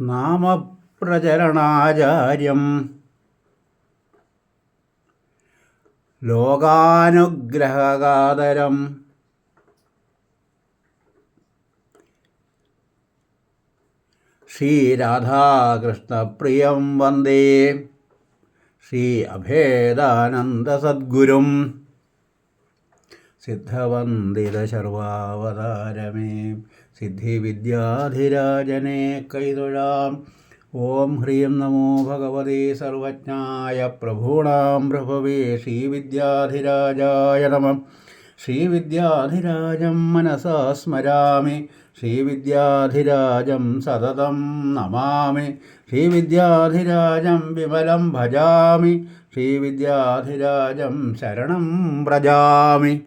നാമപ്രചരണാചാര്യം. ലോകാനുഗ്രഹകാതരം ശ്രീരാധാകൃഷ്ണപ്രിയം വന്ദേ. ശ്രീ അഭേദാനന്ദസദ്ഗുരും സിദ്ധവന്ദിതശർവാവതാരമേ സിദ്ധിവിദ്യാധിരാജനെ കൈതൊഴാം. ഓം ഹ്രീം നമോ ഭഗവതേ സർവജ്ഞായ പ്രഭൂണാം പ്രഭവേ. ശ്രീവിദ്യാധിരാജായ നമം. ശ്രീവിദ്യാധിരാജം മനസാ സ്മരാമി. ശ്രീവിദ്യാധിരാജം സതതം നമാമി. ശ്രീവിദ്യാധിരാജം വിമലം ഭജാമി. ശ്രീവിദ്യാധിരാജം ശരണം വ്രജാമി.